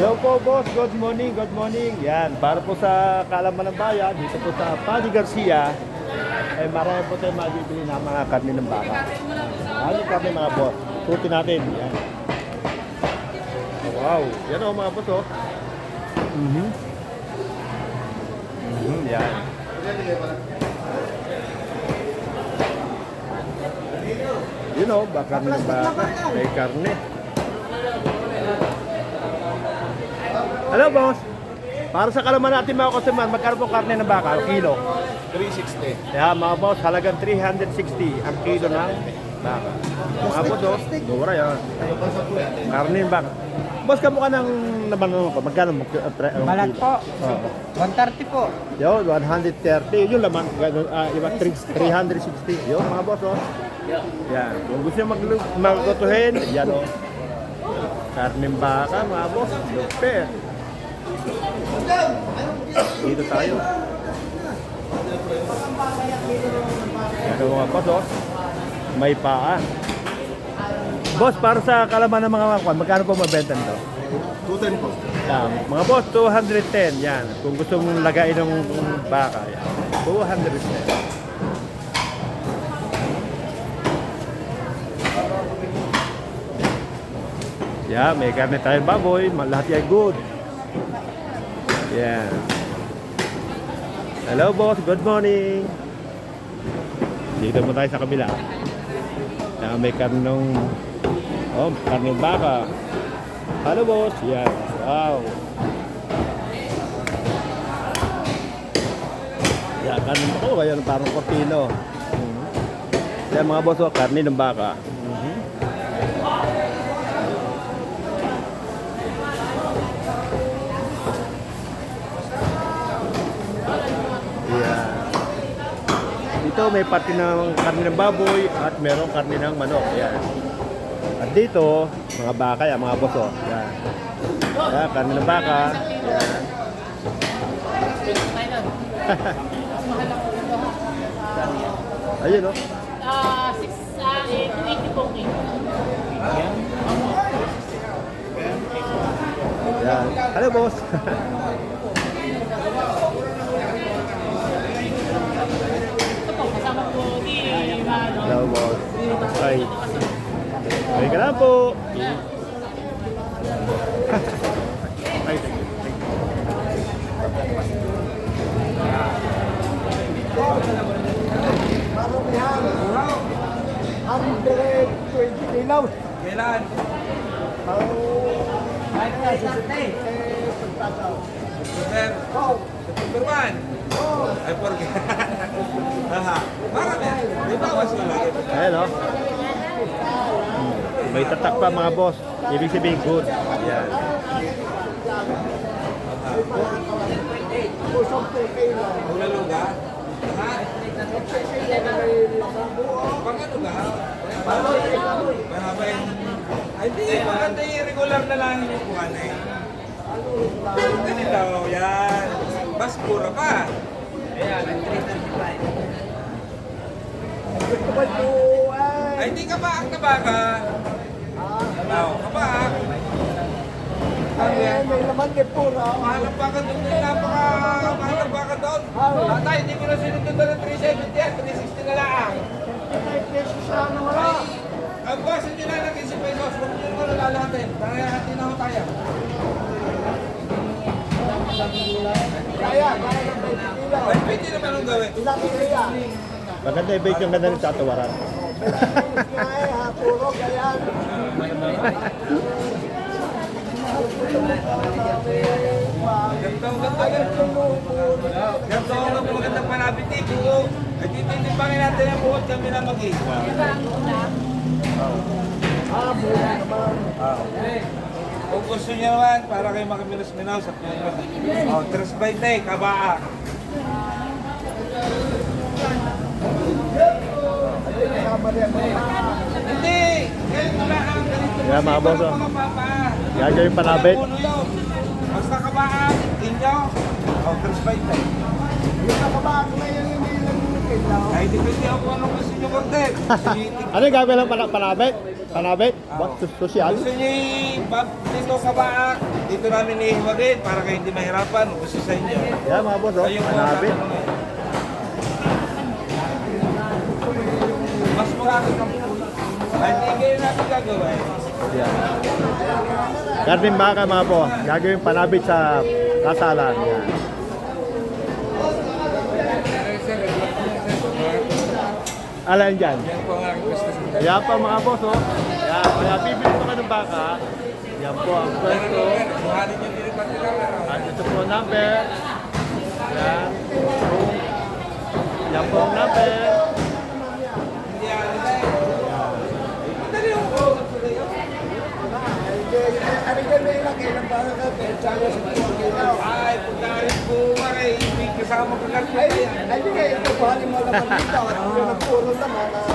Hello po boss, good morning, good morning. Yan, para po sa Kalaman ng Bayan, dito po sa Paddy Garcia, ay marami po tayo mabibili ng mga karne ng baka. Ano kami mga boss? Tutin natin, yan. Wow, yan o mga boss oh. Mhm. Mhm, yan. You know, baka karne ng baka, may karne. Hello, boss. Para sa kalaman natin mga customer, magkano po karne ng baka? Ang kilo? 360. Kaya mga boss, halagang 360 ang kilo ng baka. Mga boss, oh, mura yan. Karne ng baka. Boss, kamukha ng naman ano ko, magkano mo? uh, Balat po. Oo. 130 po. Yun, 130. Yung laman, iba, 360. Yun, mga boss, oh. Yan. Kung gusto nyo maglu- maglutuhin, yan, oh. Karneng baka, mga boss. Lupe. Dito tayo. Mga boss, oh. May paa. Boss, para sa kalaman ng mga kwan, magkano po mabenta nito? 210 po. Yan. Mga boss, 210. Yan. Kung gusto mong lagayin ng baka, yan. 210. Yeah, may karne tayong baboy. Lahat yan good. Yan. Hello boss, good morning. Dito mo tayo sa kabila. Yan, may karne ng... Oh, karne ng baka. Hello boss. Yan. Wow. Yan, karne ng baka. Oh, Ayan, parang kortino. Mhm. Yan mga boss, oh, karne ng baka. Yan. Dito may pati ng karne ng baboy at merong karne ng manok. Yan. At dito, mga baka yan, mga boso. Yan. Yan, karne ng baka. Yan. Ayun, oh. Ah, 6, ah, eh, 280 po kilo. Yan. Hello, boss. Ito po, kasama po ni, ano, Hello, boss. Ay. Ay ka lang po. Ay, Kailan? September. September 1. Ay, forget. Aha. Marami. May bawas na lang. Ayan, oh. May tatak pa mga boss. Ibig sabihin good. Yan. Maglaluga? Ha? Pang ano ba? Mahaba yung... Ay, di. Maganda yung regular na lang yung kuhan eh. Ganito, yan. Mas pura pa. Ayan, ang 335. Ay, hindi ka ba ang kabaka? Oo, kabak. Ano yan? May laman de pura. Mahal ang baka doon din, napaka mahal ang baka doon. Tatay, hindi ko na sinunod doon ng 370 yan, 360 na lang. 55 pesos na wala. Ang boss, hindi na lang 15 pesos, huwag nyo naman lalahatin. Kaya hati na ho tayo. Kaya, kaya ng 20 kilo. Ay, pwede naman ang gawin. Ilang kaya? Maganda bake yung ganda rin sa atawaran. Kaya, ha, puro kaya. Ganito, ganito, ganito. Ganito, ang magandang panabit buo. Ay, dito, hindi pa rin natin ang buhot kami na mag-iwa. Ah, puro naman. Kung gusto niyo naman, para kayo makamilos-minaw sa kanya. Oh, Tres by day, kabaa. Hindi! Ganito lang ang ganito. Yan, mga boss, oh. Yung. Puno yun. Basta kabaan, inyo. Oh, by day. Yung nakabag ngayon yung may lang kilo. Ay, depende ako kung anong gusto niyo order. Sinitig Ano yung gagawin ng pana- panabit? Panabit? What? Sus- Social? Gusto niyo i-pub dito sa baak, dito namin ihiwagin para kayo hindi mahirapan. Gusto sa inyo. Yan mga boss, oh. Ayun po, Panabit. tatanungin. Mas makakit ang pulo. Ay, hindi kayo natin gagawin. Yan. Karning baka mga po, gagawin panabit sa kasalan. Yan. Alam dyan. Yan po ang aking sa Yan pa mga boss, oh. Yan, kaya bibili ko ka ng baka. Yan po ang pwesto. Lang. At ito po number. Yan. Yan po ang number. Hindi ano tayo. Madali yung usap sila yun. Ano ka na ilagay ng baka ka? Tsaka sa pagkakita. Ay, pagkain po, maray, may kasama ko lang Ay, yan. ay, di kayo, ito, buhanin mo naman dito. At yung nagpuro naman, ah,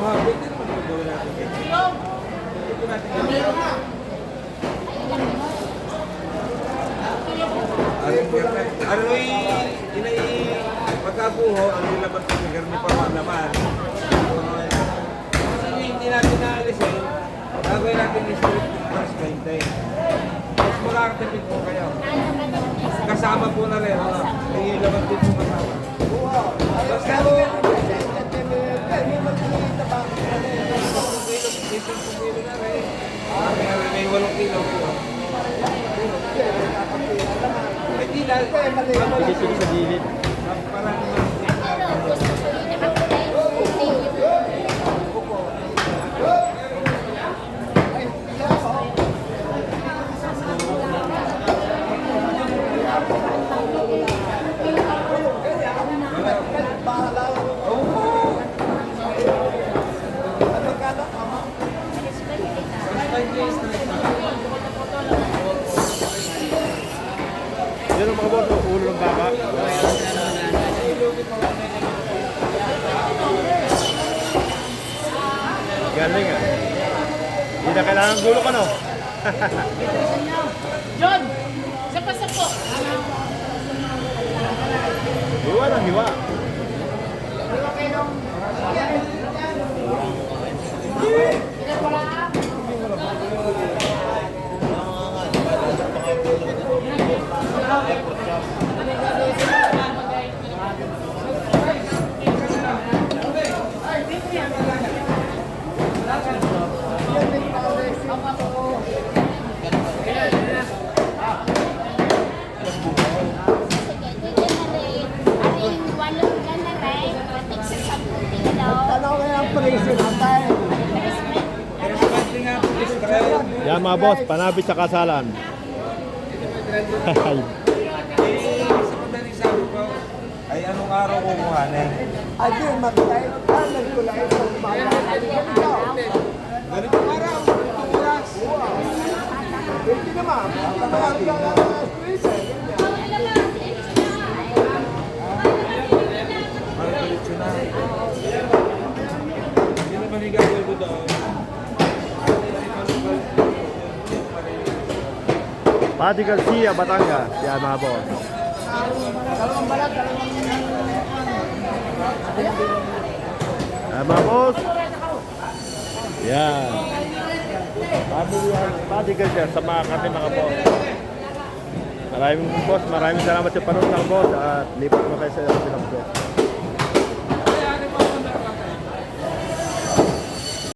Mga pwede naman ito gawin natin. Pwede natin gawin. Ano ano yung inay pagkabuho, ang nilaban ko ng garni pa man naman. Hindi natin naalisin, gagawin natin yung strip first maintain. Mas makakatipid po kayo. Kasama po na rin, ano, yung laban din po kasama. Tapos pero, hindi magkikita ba? may, may walong kilo po. Ay, di lang. Sige, sa gilid. Yan ang mga boss, oh, ulo ng baka. Galing ah. Hindi na kailangan ng gulo ka no? John! Sapa sapo! Hiwa ng hiwa. Ano kaya ang presyo Yan mga boss, panabit sa kasalan. anong araw kukuhanin? Ay, di, magkay. Ah, nagkulay. Ganito. Araw, ganitong oras. Hindi naman. Hindi naman. Pati Garcia, Batangas. Yan mga boss. Yan mga boss. Yan. Pati Garcia sa mga kami mga boss. Maraming boss, maraming salamat sa panood ng boss at lipat mo kayo sa ilang boss.